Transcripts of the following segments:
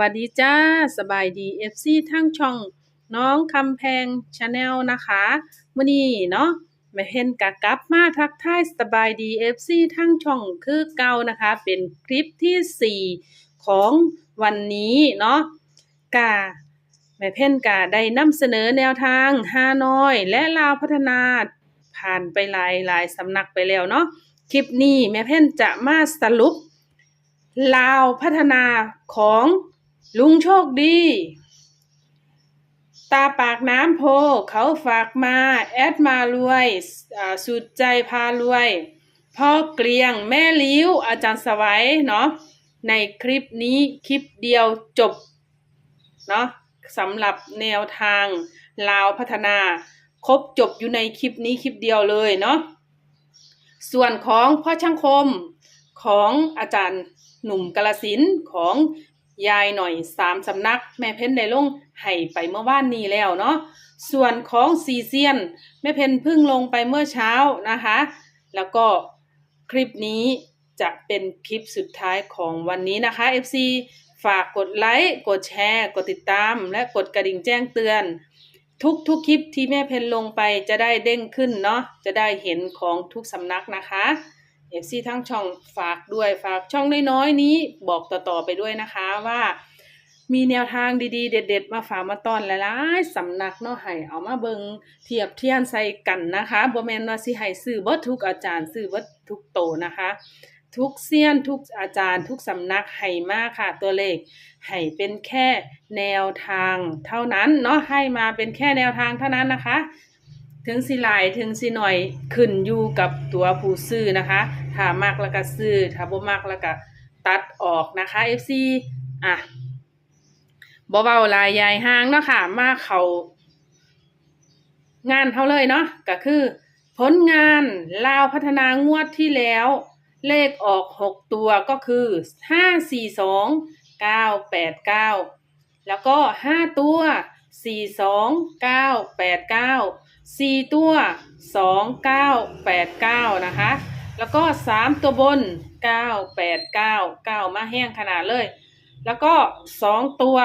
วัสดีจ้า สบายดี FC ทั้งช่อง น้องคำแพงชาแนลนะคะมื้อนี้เนาะแม่เพ็ญกะกลับมาทักทายสบายดี FC ทั้งช่องคือเก่านะคะ เป็นคลิปที่4ของวันนี้เนาะกะแม่เพ็ญกะได้นำเสนอแนวทางฮานอย และลาวพัฒนาผ่านไปหลายหลายสำนักไปแล้วเนาะคลิปนี้แม่เพ็ญจะมาสรุปลาวพัฒนาของ ลุงโชคดี ตาปากน้ำโพ เขาฝากมา แอดมารวยอ่าสุดใจพารวย พ่อเกลียงแม่ลิ้ว อาจารย์สวัยเนาะในคลิปนี้คลิปเดียวจบเนาะสำหรับแนวทางลาวพัฒนา ครบจบอยู่ในคลิปนี้คลิปเดียวเลยเนาะส่วนของพ่อช่างคมของอาจารย์หนุ่มกาลสินของ ยายหน่อยสามสำนัก แม่เพ้นได้ลงให้ไปเมื่อวานนี้แล้วเนาะส่วนของซีเซียน แม่เพ้นพิ่งลงไปเมื่อเช้านะคะ แล้วก็คลิปนี้จะเป็นคลิปสุดท้ายของวันนี้นะคะ FC ฝากกดไลค์กดแชร์ กดติดตาม และกดกระดิ่งแจ้งเตือน ทุกทุกคลิปที่แม่เพนลงไปจะได้เด้งขึ้นเนาะจะได้เห็นของทุกสำนักนะคะ FC ทั้งช่องฝากด้วยฝากช่องน้อยๆนี้บอกต่อๆไปด้วยนะคะว่ามีแนวทางดีๆ เด็ด ๆ มาฝากมาตอนหลายๆสำนักเนาะให้เอามาเบิงเทียบเทียนใส่กันนะคะบ่แมนว่าสิให้ซื้อเบิดทุกอาจารย์ซื้อเบิดทุกโตนะคะ ทุกเซียนทุกอาจารย์ ทุกสำนักให้มาค่ะ ตัวเลขให้เป็นแค่แนวทางเท่านั้นเนาะให้มาเป็นแค่แนวทางเท่านั้นนะคะ ถึงสิลายถึงสิหน่อยขึ้นอยู่กับตัวผู้ซื้อนะคะ ถ้ามากแล้วก็ซื้อ ถ้าบ่มากแล้วก็ตัดออกนะคะ FC อะบ่เว้าลายยายห่างเนาะค่ะ มาเขางานเท่าเลยเนาะก็คือ ผลงานลาวพัฒนางวดที่แล้ว เลขออกหกตัวก็คือห้าสี่สองเก้าแปดเก้าแล้วก็ห้าตัว สี่สองเก้าแปดเก้าสี่ตัวสองเก้าแปดเก้านะคะ แล้วก็สามตัวบนเก้าแปดเก้าเก้ามาแห้งขนาดเลย แล้วก็สองตัว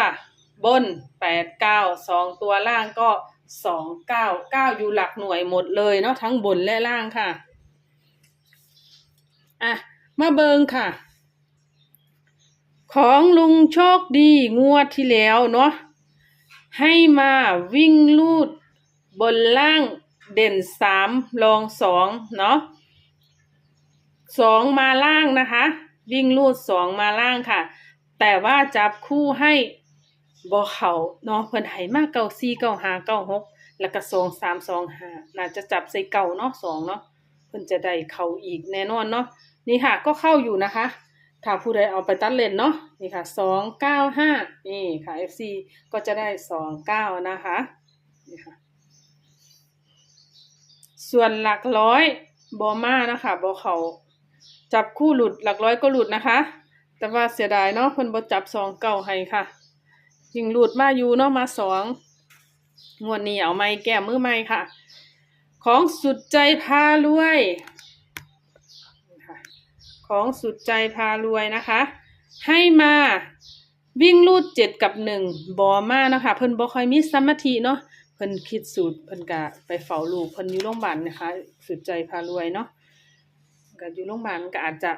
บนแปดเก้าสองตัวล่างก็สองเก้าเก้าอยู่หลักหน่วยหมดเลยเนาะทั้งบนและล่างค่ะอะมาเบิงค่ะ ของลุงโชคดีงวดที่แล้วเนาะ ให้มาวิ่งลูดบนล่างเด่นสามรองสองเนาะสองมาล่างนะคะ วิ่งลูดสองมาล่างค่ะ แต่ว่าจับคู่ให้บ่เขาเนาะเพิ่นให้มาเก้าสี่เก้าห้าเก้าหกแล้วก็สองสามสองห้าน่าจะจับใส่เก่าเนาะสองเนาะเพิ่นจะได้เขาอีกแน่นอนเนาะนี่ค่ะก็เข้าอยู่นะคะ ถ้าผู้ใดเอาไปตัดเลนเนาะนี่ค่ะสองเก้าห้านี่ค่ะ FC ก็จะได้สองเก้านะคะนี่ค่ะส่วนหลักร้อยบอมานะคะบอเขาจับคู่หลุดหลักร้อยก็หลุดนะคะ แต่ว่าเสียดายเนาะเพิ่นบ่จับสองเก้าให้ค่ะยิงหลุดมาอยู่เนาะมาสองงวดนี้เอาไม้แก้มือไม้ค่ะ ของสุดใจพารวย ของสุดใจพารวยนะคะ ให้มาวิ่งลูดเจ็ดกับหนึ่งบอมานะคะเพิ่นบ่ค่อยมีสมาธิเนาะเพิ่นคิดสูตรเพิ่นกะไปเฝ้าลูกเพิ่นอยู่โรงพยาบาลนะคะ สุดใจพารวยเนาะก็อยู่โรงพยาบาลก็อาจจะ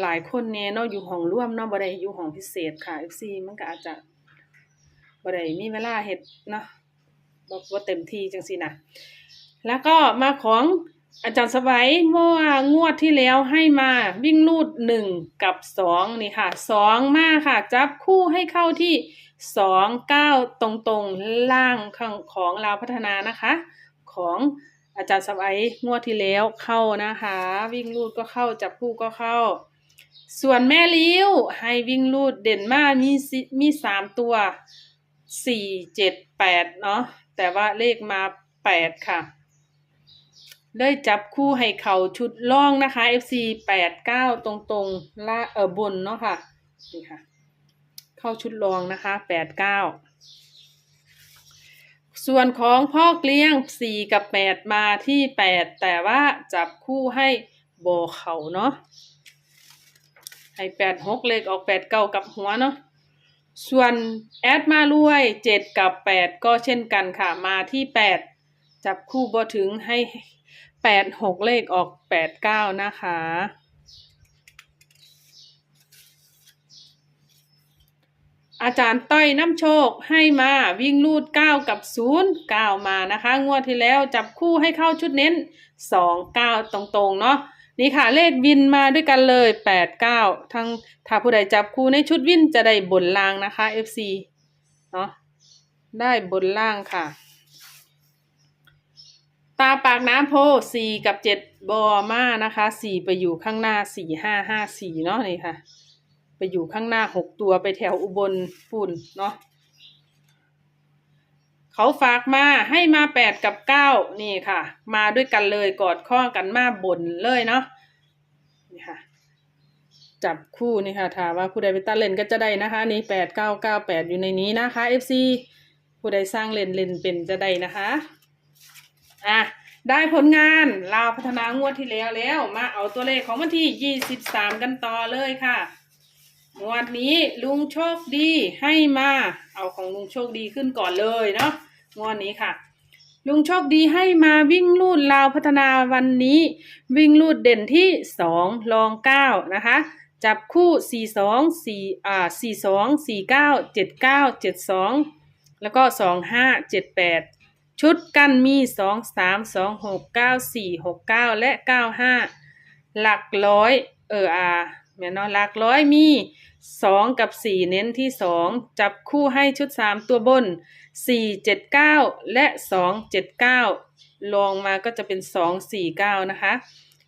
หลายคนแน่เนาะอยู่ห้องร่วมเนาะบ่ได้อยู่ห้องพิเศษค่ะ FC มันก็อาจจะบ่ได้มีเวลาเฮ็ดเนาะบ่บ่เต็มที่จังซี่นะแล้วก็มาของ อาจารย์สวัยเมื่องวดที่แล้วให้มาวิ่งลูดหนึ่งกับสองนี่ค่ะสองมาค่ะ จับคู่ให้เข้าที่สองเก้าตรงๆล่างข้างของลาวพัฒนานะคะ ของอาจารย์สวัยงวดที่แล้วเข้านะคะ วิ่งลูดก็เข้าจับคู่ก็เข้า ส่วนแม่ลิ้วให้วิ่งลูดเด่นมากมีมีสามตัวสี่เจ็ดแปดเนาะแต่ว่าเลขมาแปดค่ะ ได้จับคู่ให้เขาชุดล่องนะคะ FC แปดเก้าตรงๆล่าเออบนเนาะค่ะนี่ค่ะ เข้าชุดรองนะคะแปดเก้าส่วนของพ่อเกลี้ยงสี่กับแปดมาที่แปดแต่ว่าจับคู่ให้โบเขาเนาะให้แปดหกเลขออกแปดเก้ากับหัวเนาะส่วนแอดมารวยเจ็ดกับแปดก็เช่นกันค่ะ มาที่แปดจับคู่บ่ถึงให้ แปดหกเลขออกแปดเก้านะคะ อาจารย์ต้อยน้ำโชคให้มาวิ่งลูดเก้ากับศูนย์เก้ามานะคะ งวดที่แล้วจับคู่ให้เข้าชุดเน้นสองเก้าตรงๆ เนาะนี่ค่ะเลขวินมาด้วยกันเลยแปดเก้าทั้งถ้าผู้ใดจับคู่ในชุดวินจะได้บนล่างนะคะ FC เนาะได้บนล่างค่ะ ตาปากน้ำโพสี่กับเจ็ดบอมานะคะสี่ไปอยู่ข้างหน้าสี่ห้าห้าสี่เนาะนี่ค่ะ ไปอยู่ข้างหน้าหกตัวไปแถวอุบลปุ่นเนาะเขาฝากมาให้มาแปดกับเก้านี่ค่ะ มาด้วยกันเลยกอดข้อกันมาบ่นเลยเนาะนี่ค่ะ จับคู่นี่ค่ะถามว่าผู้ใดไปตัดเลนก็จะได้นะคะ นี่แปดเก้าเก้าแปดอยู่ในนี้นะคะ FC ผู้ใดสร้างเลนเลนเป็นจะได้นะคะ อะได้ผลงานลาวพัฒนางวดที่แล้วแล้ว มาเอาตัวเลขของวันที่ 23 กันต่อเลยค่ะงวดนี้ลุงโชคดีให้มา เอาของลุงโชคดีขึ้นก่อนเลยเนาะงวดนี้ค่ะ ลุงโชคดีให้มาวิ่งลูดลาวพัฒนาวันนี้ วิ่งลูดเด่นที่2รอง 9 นะคะ จับคู่ 42 4อ่า42 49 79 72 แล้วก็ 25 78 ชุดกั้นมีสองสามสองหกเก้าสี่หกเก้าและเก้าห้าหลักร้อยเอออาแม่นอหลักร้อยมีสองกับสี่เน้นที่สองจับคู่ให้ชุดสามตัวบนสี่เจ็ดเก้าและสองเจ็ดเก้าลองมาก็จะเป็นสองสี่เก้านะคะ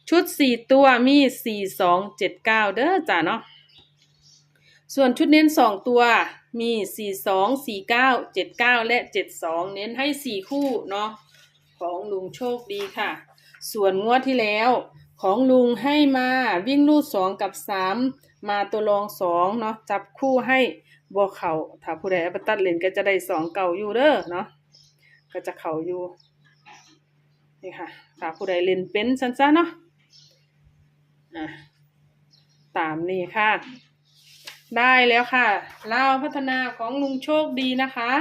ชุดสี่ตัวมีสี่สองเจ็ดเก้าเด้อจ้าเนาะส่วนชุดเน้นสองตัว มี 4 2 4 9 7 9 และ 72 เน้นให้ 4 คู่เนาะของลุงโชคดีค่ะ ส่วนงวดที่แล้ว ของลุงให้มาวิ่งลูด 2 กับ 3 มาตัวรอง 2 เนาะจับคู่ให้บัวเขาถ้าผู้ใดเอาไปตัดเลนก็จะได้ 2 เก่าอยู่เด้อเนาะก็จะเข่าอยู่นี่ค่ะถ้าผู้ใดเล่นเป็นสั้นๆเนาะอะตามนี้ค่ะ ได้แล้วค่ะเล่าพัฒนาของลุงโชคดีนะคะ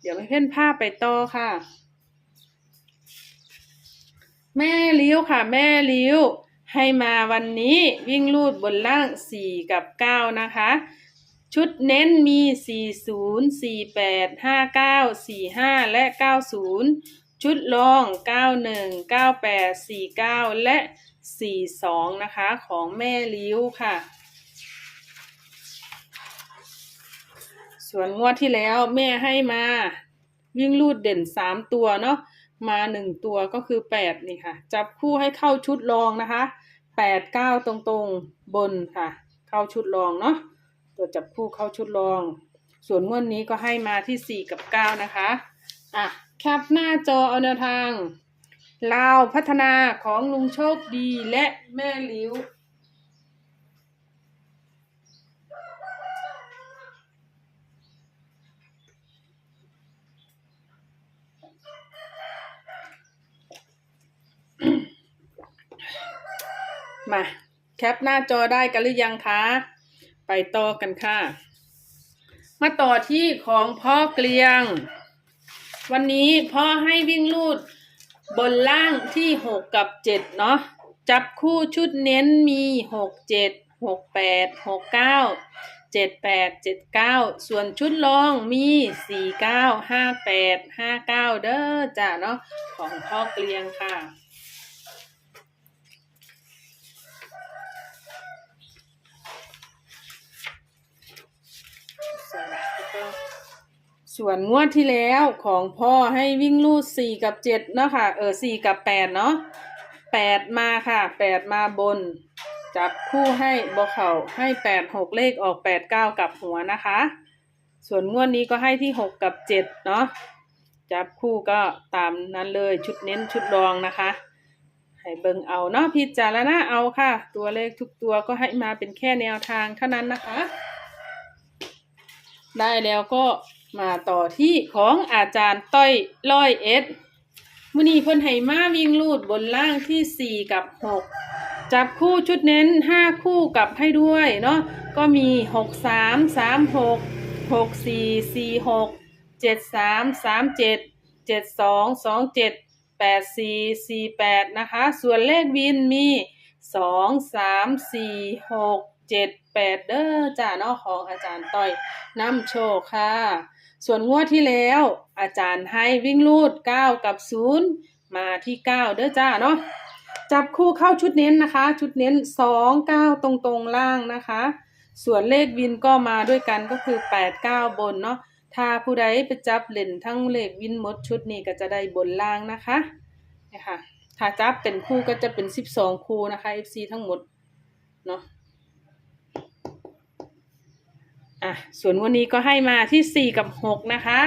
เดี๋ยวไปเพื่อนภาพไปต่อค่ะ แม่เลิ้ยวค่ะ แม่เลิ้ยวให้มาวันนี้วิ่งลูดบนล่างสี่กับเก้านะคะ ชุดเน้นมีสี่ศูนย์สี่แปดห้าเก้าสี่ห้าและเก้าศูนย์ชุดรองเก้าหนึ่งเก้าแปดสี่เก้าและสี่สองนะคะ ของแม่ลิ้วค่ะ ส่วนงวดที่แล้วแม่ให้มา วิ่งลูดเด่นสามตัวเนาะมาหนึ่งตัวก็คือแปดนี่ค่ะ จับคู่ให้เข้าชุดรองนะคะแปดเก้าตรงๆบนค่ะ เข้าชุดรองเนาะตัวจับคู่เข้าชุดรอง ส่วนงวดนี้ก็ให้มาที่สี่กับเก้านะคะอะแคปหน้าจอเอาแนวทางลาวพัฒนาของลุงโชคดีและแม่ลิว มาแคปหน้าจอได้กันหรือยังคะ ไปต่อกันค่ะ มาต่อที่ของพ่อเกลียง วันนี้พ่อให้วิ่งลูดบนล่างที่หกกับเจ็ดเนาะจับคู่ชุดเน้นมีหกเจ็ดหกแปดหกเก้าเจ็ดแปดเจ็ดเก้าส่วนชุดรองมีสี่เก้าห้าแปดห้าเก้าเด้อจ้ะเนาะของพ่อเกลียงค่ะ ส่วนงวดที่แล้วของพ่อให้วิ่งลูดสี่กับเจ็ดเนาะค่ะ เออสี่กับแปดเนาะแปดมาค่ะแปดมาบน จับคู่ให้บอเข่าให้แปดหกเลขออกแปดเก้ากับหัวนะคะ ส่วนงวดนี้ก็ให้ที่หกกับเจ็ดเนาะจับคู่ก็ตามนั้นเลยชุดเน้นชุดรองนะคะ ให้เบิ่งเอาเนาะพิจารณาเอาค่ะ ตัวเลขทุกตัวก็ให้มาเป็นแค่แนวทางเท่านั้นนะคะ ได้แล้วก็มาต่อที่ของอาจารย์ต้อยร้อยเอ็ดมือนีเพิ่นให้มาวิ่งลูดบนล่างที่สี่กับหกจับคู่ชุดเน้นห้าคู่กลับให้ด้วยเนาะก็มีหกสามสามหกหกสี่สี่หกเจ็ดสามสามเจ็ดเจ็ดสองสองเจ็ดแปดสี่สี่แปดนะคะ ส่วนเลขวินมีสองสามสี่หก เจ็ดแปดเด้อจ้าเนาะของอาจารย์ต้อยน้ำโชคค่ะ ส่วนงวดที่แล้ว อาจารย์ให้วิ่งลูดเก้ากับศูนย์มาที่เก้าเด้อจ้าเนาะจับคู่เข้าชุดเน้นนะคะ ชุดเน้นสองเก้าตรงตรงๆล่างนะคะ ส่วนเลขวินก็มาด้วยกันก็คือแปดเก้าบนเนาะถ้าผู้ใดไปจับเล่นทั้งเลขวินหมดชุดนี้ก็จะได้บนล่างนะคะนี่ค่ะถ้าจับเป็นคู่ก็จะเป็นสิบสองคู่นะคะ FC ทั้งหมดเนาะ อะส่วนวันนี้ก็ให้มาที่สี่กับหกนะคะ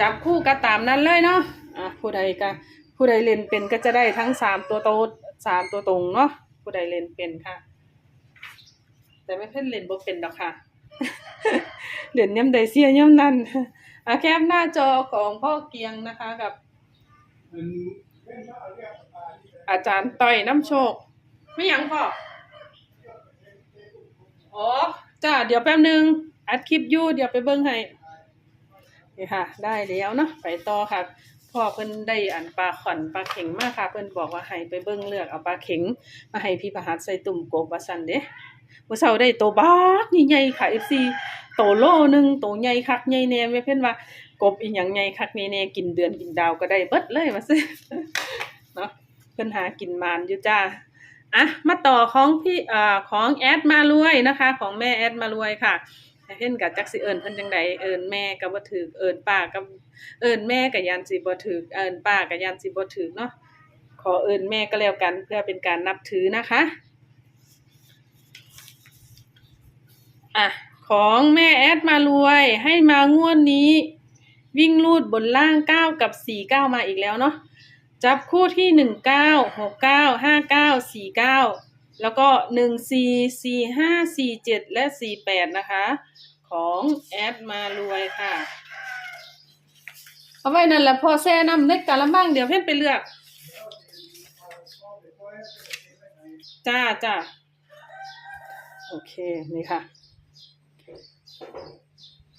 จับคู่ก็ตามนั้นเลยเนาะอะผู้ใดก็ผู้ใดเล่นเป็นก็จะได้ทั้งสามตัวโตสามตัวตรงเนาะผู้ใดเล่นเป็นค่ะ แต่ไม่เพิ่นเล่นบ่เป็นดอกค่ะเล่นย่ำใดเสียย่ำนั้นอะแคปหน้าจอของพ่อเกียงนะคะกับ อาจารย์ต่อยน้ำโชค ไม่ยังพ่อ อ๋อ จ้า เดี๋ยวแป๊บนึง อัดคลิปอยู่เดี๋ยวไปเบิ้งให้นี่ค่ะ ได้แล้วเนาะไปต่อค่ะพ่อเพิ่นได้อันปลาขอนปลาเข็งมากค่ะ เพิ่นบอกว่าให้ไปเบิ้งเลือกเอาปลาเข็ง มาให้พี่ประหัสใส่ตุ่มกบว่าซั่นเด้มื้อเช้าได้โตบักใหญ่ๆค่ะ FC โตโลหนึงโตใหญ่คักใหญ่แน่แม่เพิ่นว่ากบอีหยังใหญ่คักแน่ๆกินเดือนกินดาวก็ได้เบิดเลยว่าซั่นเนาะเพิ่นหากินมานอยู่จ้าอะมาต่อของพี่เอ่อของแอดมารวยนะคะ ของแม่แอดมารวยค่ะ เพิ่นกับจักสิเอิ้นเพิ่นจังไดเอิ้นแม่ก็บ่ถูกเอิ้นป้าก็เอิ้นแม่ก็ยันสิบ่ถูกเอิ้นป้าก็ยันสิบ่ถูกเนาะขอเอิ้นแม่ก็แล้วกันเพื่อเป็นการนับถือนะคะอะของแม่แอดมารวยให้มางวดนี้ วิ่งลูดบนล่าง9กับ49มาอีกแล้วเนาะจับคู่ที่หนึ่งเก้าหกเก้าห้าเก้าสี่เก้า แล้วก็หนึ่งสี่สี่ห้าสี่เจ็ดและสี่แปดนะคะ ของแอดมารวยค่ะ เอาไว้นั่นแหละพอแซ่น้ำในกะละมังเดี๋ยวเพ่นไปเลือกจ้าจ้าโอเค นี่ค่ะ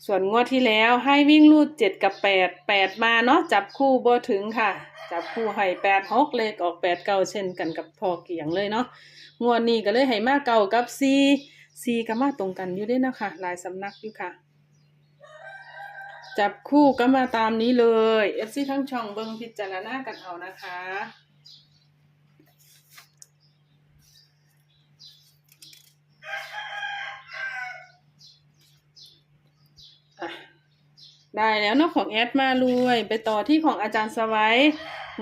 ส่วนงวดที่แล้วให้วิ่งรูดเจ็ดกับแปดแปดมาเนาะจับคู่บ่ถึงค่ะ จับคู่ให้แปดหกเลขออกแปดเก้าเช่นกันกับพอเกียงเลยเนาะ งวดนี้ก็เลยให้มาเก่ากับซีซีก็มาตรงกันอยู่ด้วยนะคะหลายสำนักอยู่ค่ะ จับคู่ก็มาตามนี้เลยเอฟซีทั้งช่องเบิงพิจารณากันเอานะคะได้แล้วนาะของแอดมารวยไปต่อที่ของอาจารย์สวัย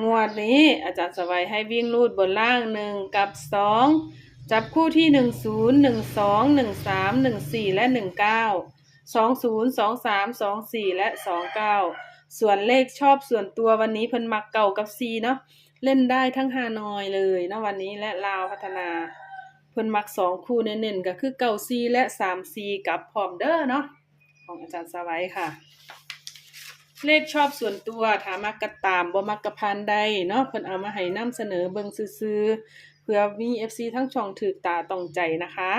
งวดนี้อาจารย์สวัยให้วิ่งรูดบนล่างหนึ่งกับสองจับคู่ที่หนึ่งศูนย์หนึ่งสองหนึ่งสามหนึ่งสี่และหนึ่งเก้าสองศูนย์สองสามสองสี่และสองเก้าส่วนเลขชอบส่วนตัววันนี้เพิ่นมักเก่ากับซีเนาะเล่นได้ทั้งฮานอยเลยนะวันนี้และลาวพัฒนาเพิ่นมักสองคู่เน้นๆก็คือเก่าซีและสามซีกับพร้อมเด้อเนาะของอาจารย์สวัยค่ะ เลขชอบส่วนตัวถามักกระตามบ่มักกระพานใดเนาะเพิ่นเอามาให้นำเสนอเบิ่งซื่อๆเพื่อมี FC ทั้งช่องถือตาต้องใจนะคะ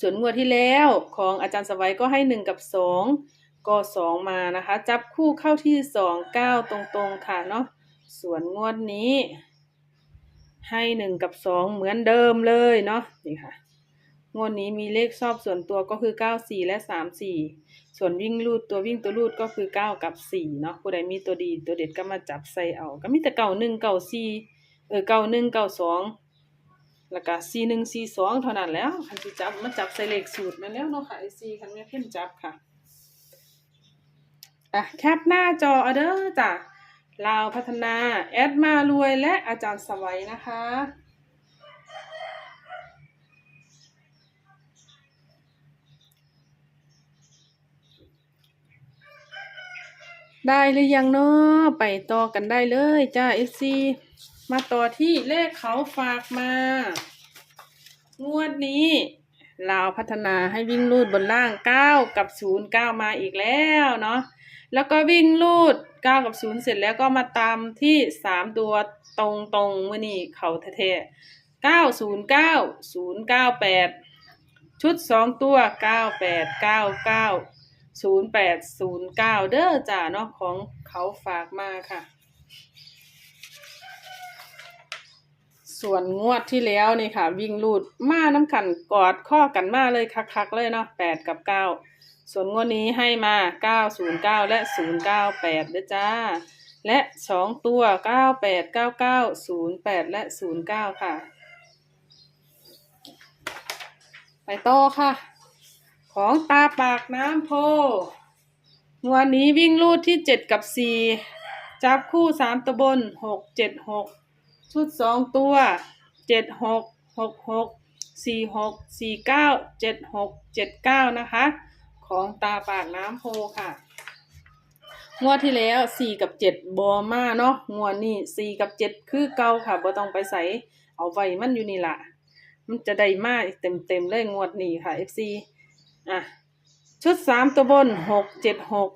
ส่วนงวดที่แล้วของอาจารย์สวัยก็ให้หนึ่งกับสองก็สองมานะคะ จับคู่เข้าที่สองเก้าตรงๆค่ะเนาะส่วนงวดนี้ ให้หนึ่งกับสองเหมือนเดิมเลยเนาะนี่ค่ะ งวดนี้มีเลขชอบส่วนตัวก็คือ 94 และ 34 ส่วนวิ่งรูดตัววิ่งตัวรูดก็คือ 9 กับ 4 เนาะผู้ใดมีตัวดีตัวเด็ดก็มาจับใส่เอา ก็มีแต่เก่า1เก่า4เออเก่า1เก่า2แล้วก็4 1 4 2เท่านั้นแล้วคันจับมาจับใส่เลขสูตรมาแล้วเนาะค่ะไอ้4คันแม่เพิ่นจับค่ะอะแคปหน้าจอเอาเด้อจ้ะลาวพัฒนา แอดมารวยและอาจารย์สวัยนะคะ ได้หรือยังเนาะไปต่อกันได้เลยจ้าเอซีมาต่อที่เลขเขาฝากมา งวดนี้เราพัฒนาให้วิ่งลูดบนล่าง 9 กับ 0 9 มาอีกแล้วเนาะแล้วก็วิ่งลูด 9 กับ 0 เสร็จแล้วก็มาตามที่ 3 ตัวตรงตรงมือนี่เขาเท่909 098 ชุด 2 ตัว 98 99 ศูนย์แปดศูนย์เก้าเด้อจ้าเนาะของเขาฝากมาค่ะ ส่วนงวดที่แล้วนี่ค่ะ วิ่งลูดมาน้ำขันกอดข้อกันมาเลยคักๆเลยเนาะแปดกับเก้าส่วนงวดนี้ให้มาเก้าศูนย์เก้าและศูนย์เก้าแปดเด้อจ้า และสองตัวเก้าแปดเก้าเก้าศูนย์แปดและศูนย์เก้าค่ะ ไปต่อค่ะ ของตาปากน้ำโพงวดนี้วิ่งลูดที่เจ็ดกับสี่จับคู่สามตัวบนหกเจ็ดหกชุดสองตัวเจ็ดหกหกหกสี่หกสี่เก้าเจ็ดหกเจ็ดเก้านะคะ ของตาปากน้ำโพค่ะ งวดที่แล้วสี่กับเจ็ดบอมาเนาะงวดนี้สี่กับเจ็ดคือเก่าค่ะบ่ต้องไปใส่เอาไว้มันอยู่นี่ละมันจะได้มาเต็มเต็มเลยงวดนี้ค่ะ FC อะชุดสามตัวบนหกเจ็ดหก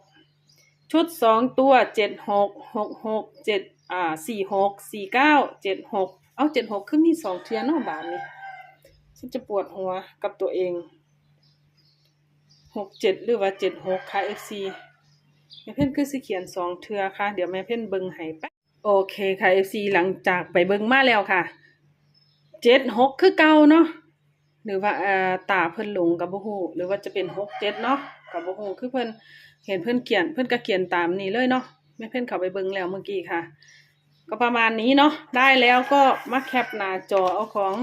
ชุดสองตัวเจ็ดหกหกหกเจ็ดอ่าสี่หกสี่เก้าเจ็ดหกเอาเจ็ดหกคือมีสองเทียนนาะบาทนี้ฉันจะปวดหัวกับตัวเองหกเจ็ดหรือว่าเจ็ดหกค่ะ FC แม่เพ่นคือสิเขียนสองเทือค่ะ เดี๋ยวแม่เพ่นเบิงให้แป๊บโอเคค่ะ FC หลังจากไปเบิงมาแล้วค่ะเจ็ดหกคือเก่าเนาะ หรือว่าตาเพิ่นหลงกับบ่ฮู้หรือว่าจะเป็นหกเจ็ดเนาะกับบ่ฮู้คือเพิ่นเห็นเพื่อนเขียนเพื่อนก็เขียนตามนี้เลยเนาะไม่เพื่อนเข้าไปเบิ่งแล้วเมื่อกี้ค่ะ ก็ประมาณนี้เนาะได้แล้วก็มาแคปหน้าจอเอาของ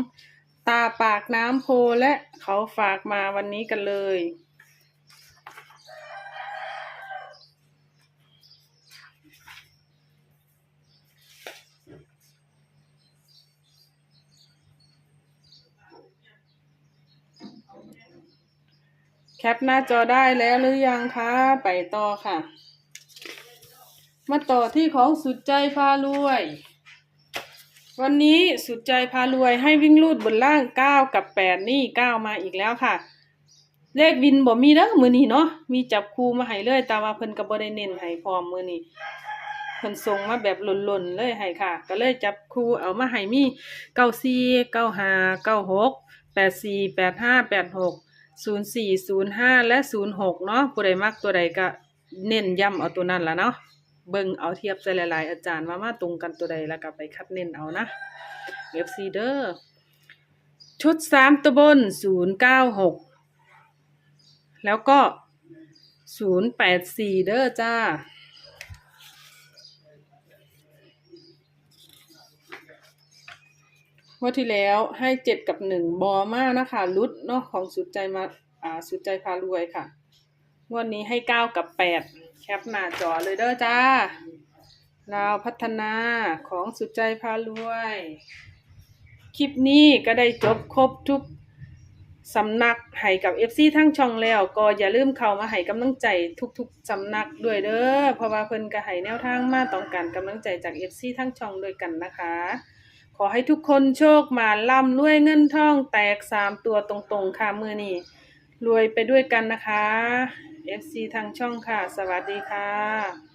ตาปากน้ำโพและเขาฝากมาวันนี้กันเลย แคปหน้าจอได้แล้วหรือยังคะ ไปต่อค่ะ มาต่อที่ของสุดใจพารวย วันนี้สุดใจพารวยให้วิ่งลูดบนล่างเก้ากับแปดนี่เก้ามาอีกแล้วค่ะ เลขวินบ่มีเด้อมือนี้เนาะมีจับคูมาให้เลยต่ว่าเพิ่นก็บ่ได้เน้นให้พร้อมมือนี้เพิ่นส่งมาแบบหล่นๆเลยให้ค่ะ ก็เลยจับคูเอามาให้มีเก้าสี่เก้าห้าเก้าหกแปดสี่แปดห้าแปดหก ศูนย์สี่ศูนย์ห้าและศูนย์หกเนาะผู้ใดมักตัวใดก็เน้นย้ำเอาตัวนั้นละเนาะเบิ่งเอาเทียบใส่หลายๆ อาจารย์ว่ามาตรงกันตัวใดแล้วก็ไปคัดเน้นเอานะ FC เดอร์ชุดสามตัวบนศูนย์เก้าหกแล้วก็ศูนย์แปดสี่เดอร์จ้า วดที่แล้วให้เจ็ดกับหนึ่งบอมานะคะลุดเนาะของสุดใจมาอ่าสุดใจพารวยค่ะงวดนนี้ให้เก้ากับแปดแคปหน้าจอเลยเด้อจ้าลาวพัฒนาของสุดใจพารวย คลิปนี้ก็ได้จบครบทุกสำนักให้กับ FC ทั้งช่องแล้ว ก็อย่าลืมเข้ามาให้กำลังใจทุกๆสำนักด้วยเด้อเพราะว่าเพิ่นก็ให้แนวทางมาต้องการกำลังใจจาก FC ทั้งช่องด้วยกันนะคะ ขอให้ทุกคนโชคมาล่ำรวยเงินทองแตกสามตัวตรงๆค่ะมือนี่รวยไปด้วยกันนะคะ FC ทางช่องค่ะ สวัสดีค่ะ